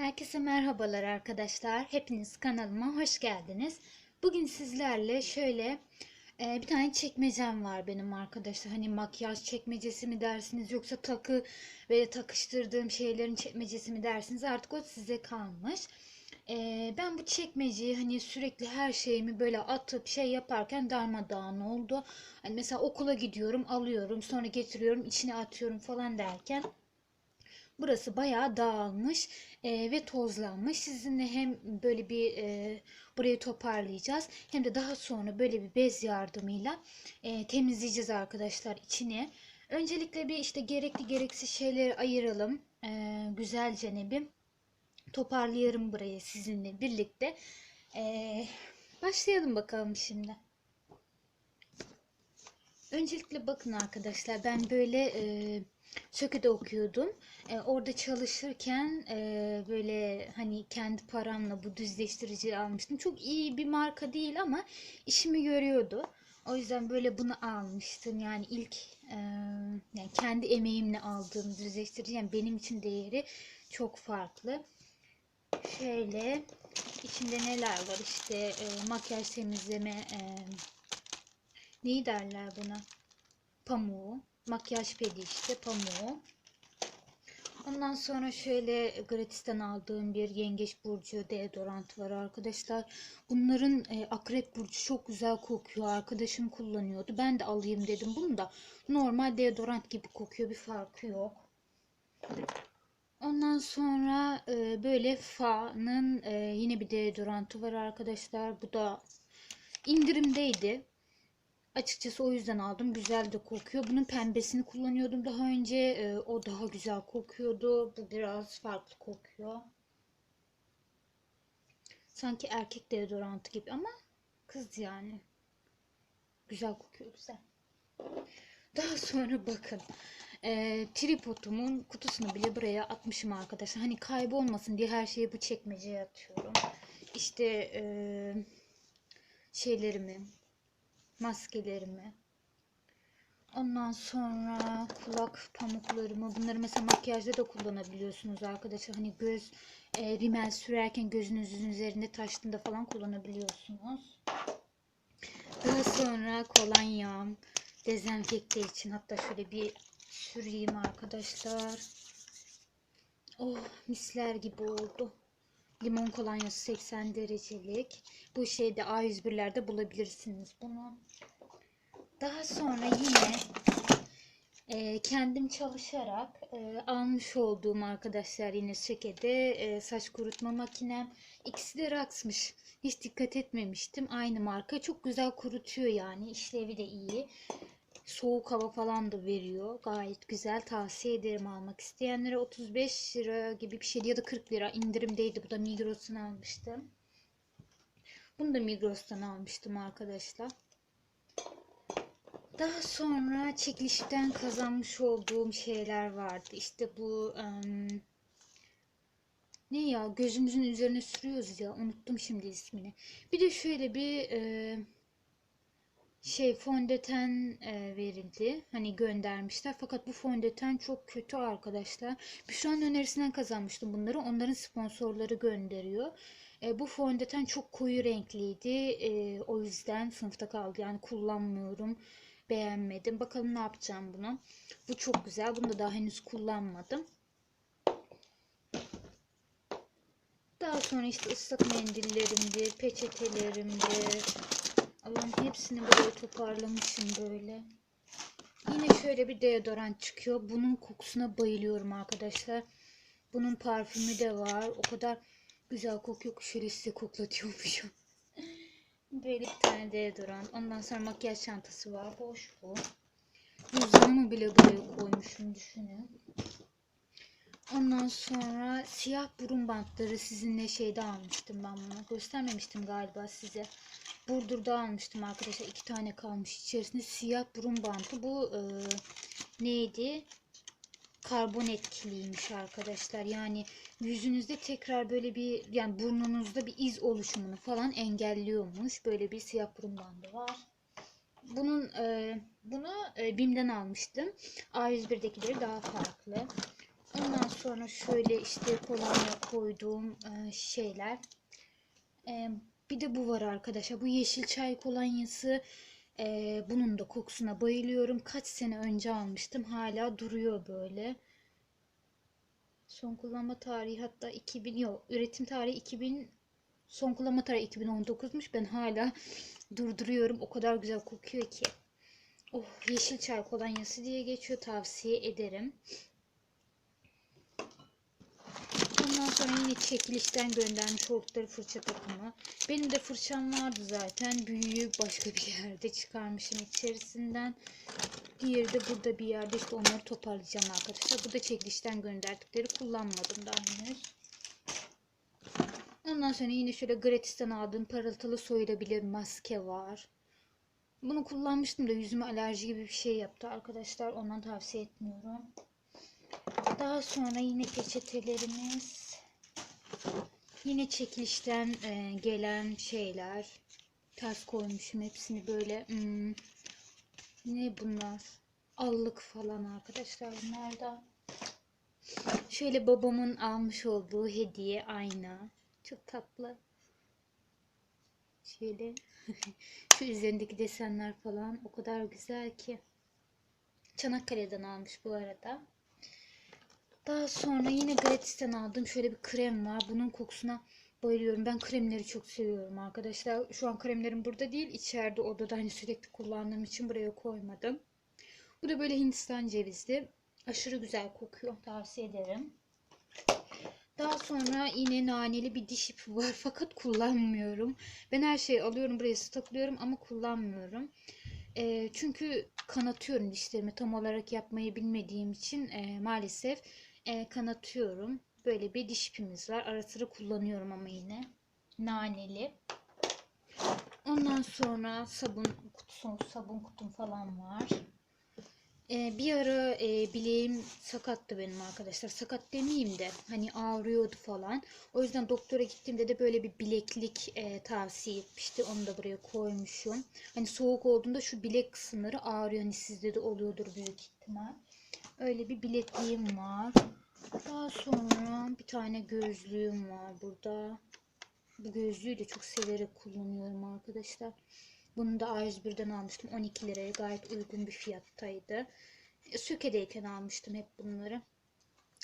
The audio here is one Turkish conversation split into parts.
Herkese merhabalar arkadaşlar. Hepiniz kanalıma hoş geldiniz. Bugün sizlerle şöyle e, bir tane çekmecem var benim arkadaşlar. Hani makyaj çekmecesi mi dersiniz yoksa takı ve takıştırdığım şeylerin çekmecesi mi dersiniz artık o size kalmış. E, ben bu çekmeceyi hani sürekli her şeyimi böyle atıp şey yaparken darmadağın oldu. Hani mesela okula gidiyorum alıyorum sonra getiriyorum içine atıyorum falan derken Burası bayağı dağılmış e, ve tozlanmış. Sizinle hem böyle bir e, burayı toparlayacağız hem de daha sonra böyle bir bez yardımıyla e, temizleyeceğiz arkadaşlar içine. Öncelikle bir işte gerekli gereksiz şeyleri ayıralım. E, güzelce ne bir toparlayalım burayı sizinle birlikte. E, başlayalım bakalım şimdi. Öncelikle bakın arkadaşlar ben böyle e, Söke'de okuyordum. E, orada çalışırken e, böyle hani kendi paramla bu düzleştirici almıştım. Çok iyi bir marka değil ama işimi görüyordu. O yüzden böyle bunu almıştım. Yani ilk e, yani kendi emeğimle aldığım düzleştirici yani benim için değeri çok farklı. Şöyle içinde neler var işte e, makyaj temizleme e, neyi derler buna? Pamuğu makyaj pedi işte pamuğu. Ondan sonra şöyle gratisten aldığım bir yengeç burcu deodorant var arkadaşlar. Bunların e, akrep burcu çok güzel kokuyor. Arkadaşım kullanıyordu. Ben de alayım dedim bunu da. Normal deodorant gibi kokuyor. Bir farkı yok. Ondan sonra e, böyle Fa'nın e, yine bir deodorantı var arkadaşlar. Bu da indirimdeydi. Açıkçası o yüzden aldım. Güzel de kokuyor. Bunun pembesini kullanıyordum daha önce. Ee, o daha güzel kokuyordu. Bu biraz farklı kokuyor. Sanki erkek deodorantı gibi ama kız yani. Güzel kokuyor güzel. Daha sonra bakın. E, tripodumun kutusunu bile buraya atmışım arkadaşlar. Hani kaybolmasın diye her şeyi bu çekmeceye atıyorum. İşte e, şeylerimi, maskelerimi. Ondan sonra kulak pamuklarımı. Bunları mesela makyajda da kullanabiliyorsunuz arkadaşlar. Hani göz e, rimel sürerken gözünüzün üzerinde taştığında falan kullanabiliyorsunuz. Daha sonra kolonyam dezenfekte için hatta şöyle bir süreyim arkadaşlar. Oh misler gibi oldu. Limon kolonyası 80 derecelik. Bu şeyde A101'lerde bulabilirsiniz bunu. Daha sonra yine e, kendim çalışarak e, almış olduğum arkadaşlar yine Söke'de e, saç kurutma makinem. İkisi de Rax'mış. Hiç dikkat etmemiştim. Aynı marka. Çok güzel kurutuyor yani. İşlevi de iyi. Soğuk hava falan da veriyor. Gayet güzel. Tavsiye ederim almak isteyenlere. 35 lira gibi bir şeydi ya da 40 lira indirimdeydi. Bu da Migros'tan almıştım. Bunu da Migros'tan almıştım arkadaşlar. Daha sonra çekilişten kazanmış olduğum şeyler vardı. İşte bu um, ne ya gözümüzün üzerine sürüyoruz ya unuttum şimdi ismini. Bir de şöyle bir e, şey fondöten e, verildi. Hani göndermişler. Fakat bu fondöten çok kötü arkadaşlar. Şu an önerisinden kazanmıştım bunları. Onların sponsorları gönderiyor. E, bu fondöten çok koyu renkliydi. E, o yüzden sınıfta kaldı. Yani kullanmıyorum. Beğenmedim. Bakalım ne yapacağım bunu. Bu çok güzel. Bunu da daha henüz kullanmadım. Daha sonra işte ıslak mendillerimdi, peçetelerimdi. Toparlamışım böyle. Yine şöyle bir deodorant çıkıyor. Bunun kokusuna bayılıyorum arkadaşlar. Bunun parfümü de var. O kadar güzel kokuyor ki şöyle size koklatıyormuşum. Böyle bir tane deodorant. Ondan sonra makyaj çantası var. Boş bu. Cüzdanımı bile buraya koymuşum düşünün. Ondan sonra siyah burun bantları sizinle şeyde almıştım ben bunu. Göstermemiştim galiba size. Burdur'da almıştım arkadaşlar. iki tane kalmış içerisinde siyah burun bantı. Bu e, neydi? Karbon etkiliymiş arkadaşlar. Yani yüzünüzde tekrar böyle bir yani burnunuzda bir iz oluşumunu falan engelliyormuş. Böyle bir siyah burun bandı var. Bunun e, bunu e, BİM'den almıştım. A101'dekileri daha farklı. Ondan sonra şöyle işte kolonya koyduğum e, şeyler. E, bir de bu var arkadaşlar. Bu yeşil çay kolonyası. E, bunun da kokusuna bayılıyorum. Kaç sene önce almıştım. Hala duruyor böyle. Son kullanma tarihi hatta 2000 yok. Üretim tarihi 2000 son kullanma tarihi 2019'muş. Ben hala durduruyorum. O kadar güzel kokuyor ki. Oh yeşil çay kolonyası diye geçiyor. Tavsiye ederim. Ondan sonra yine çekilişten göndermiş oldukları fırça takımı. Benim de fırçam vardı zaten. Büyüğü başka bir yerde çıkarmışım içerisinden. Diğeri de burada bir yerde işte onları toparlayacağım arkadaşlar. Bu da çekilişten gönderdikleri kullanmadım daha henüz. Ondan sonra yine şöyle gratisten aldığım parıltılı soyulabilir maske var. Bunu kullanmıştım da yüzüme alerji gibi bir şey yaptı arkadaşlar. Ondan tavsiye etmiyorum. Daha sonra yine peçetelerimiz. Yine çekilişten e, gelen şeyler. Ters koymuşum hepsini böyle. Hmm, ne bunlar? Allık falan arkadaşlar bunlar. Şöyle babamın almış olduğu hediye ayna. Çok tatlı. Şöyle. Şu üzerindeki desenler falan o kadar güzel ki. Çanakkale'den almış bu arada. Daha sonra yine Gratis'ten aldığım şöyle bir krem var. Bunun kokusuna bayılıyorum. Ben kremleri çok seviyorum arkadaşlar. Şu an kremlerim burada değil. içeride odada hani sürekli kullandığım için buraya koymadım. Bu da böyle Hindistan cevizli. Aşırı güzel kokuyor. Tavsiye ederim. Daha sonra yine naneli bir diş ipi var fakat kullanmıyorum. Ben her şeyi alıyorum buraya stokluyorum ama kullanmıyorum. E, çünkü kanatıyorum dişlerimi tam olarak yapmayı bilmediğim için e, maalesef e, kanatıyorum. Böyle bir diş ipimiz var. Ara sıra kullanıyorum ama yine. Naneli. Ondan sonra sabun kutusu, sabun kutum falan var. Ee, bir ara e, bileğim sakattı benim arkadaşlar. Sakat demeyeyim de hani ağrıyordu falan. O yüzden doktora gittiğimde de böyle bir bileklik e, tavsiye etmişti. Onu da buraya koymuşum. Hani soğuk olduğunda şu bilek kısımları ağrıyor. Hani sizde de oluyordur büyük ihtimal. Öyle bir bilekliğim var. Daha sonra bir tane gözlüğüm var burada. Bu gözlüğü de çok severek kullanıyorum arkadaşlar. Bunu da A101'den almıştım. 12 liraya gayet uygun bir fiyattaydı. E, Söke'deyken almıştım hep bunları.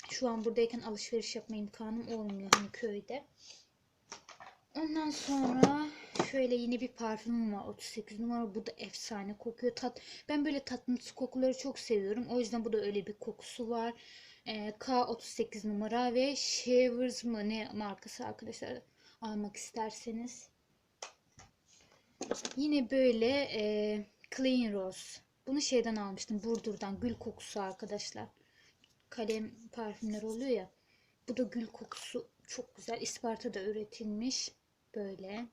Şu an buradayken alışveriş yapma imkanım olmuyor hani köyde. Ondan sonra şöyle yine bir parfümüm var 38 numara. Bu da efsane kokuyor. Tat ben böyle tatlı kokuları çok seviyorum. O yüzden bu da öyle bir kokusu var. Ee, K38 numara ve Shavers mı ne markası arkadaşlar almak isterseniz. Yine böyle e, Clean Rose. Bunu şeyden almıştım. Burdur'dan. Gül kokusu arkadaşlar. Kalem parfümler oluyor ya. Bu da gül kokusu çok güzel. Isparta'da üretilmiş. Böyle.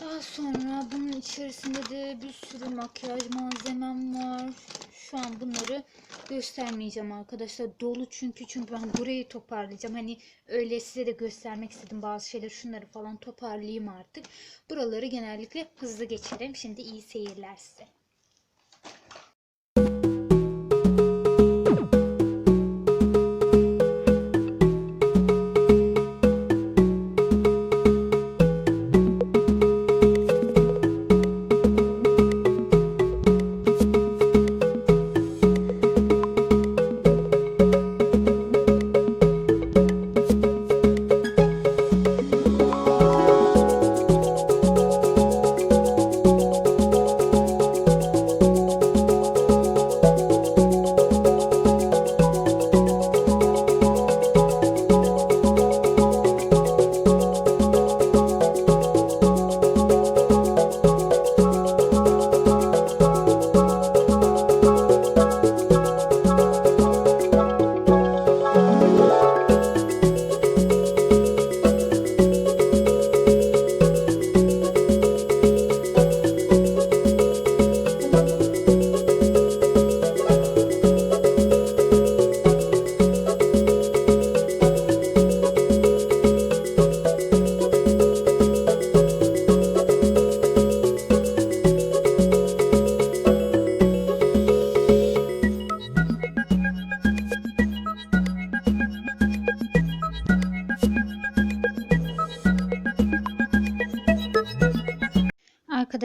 Daha sonra bunun içerisinde de bir sürü makyaj malzemem var. Şu an bunları göstermeyeceğim arkadaşlar. Dolu çünkü çünkü ben burayı toparlayacağım. Hani öyle size de göstermek istedim bazı şeyler şunları falan toparlayayım artık. Buraları genellikle hızlı geçerim. Şimdi iyi seyirler size.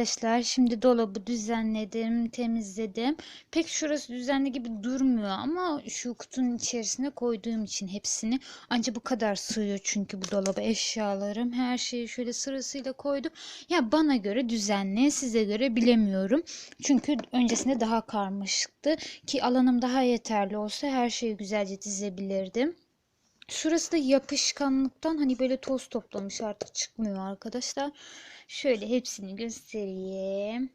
Arkadaşlar. Şimdi dolabı düzenledim, temizledim. Pek şurası düzenli gibi durmuyor ama şu kutunun içerisine koyduğum için hepsini. Anca bu kadar sığıyor çünkü bu dolaba eşyalarım. Her şeyi şöyle sırasıyla koydum. Ya bana göre düzenli, size göre bilemiyorum. Çünkü öncesinde daha karmaşıktı ki alanım daha yeterli olsa her şeyi güzelce dizebilirdim. Şurası da yapışkanlıktan hani böyle toz toplamış artık çıkmıyor arkadaşlar. Şöyle hepsini göstereyim.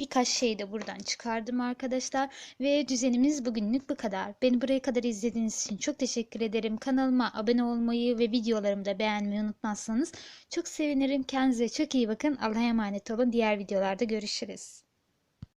Birkaç şey de buradan çıkardım arkadaşlar. Ve düzenimiz bugünlük bu kadar. Beni buraya kadar izlediğiniz için çok teşekkür ederim. Kanalıma abone olmayı ve videolarımı da beğenmeyi unutmazsanız çok sevinirim. Kendinize çok iyi bakın. Allah'a emanet olun. Diğer videolarda görüşürüz.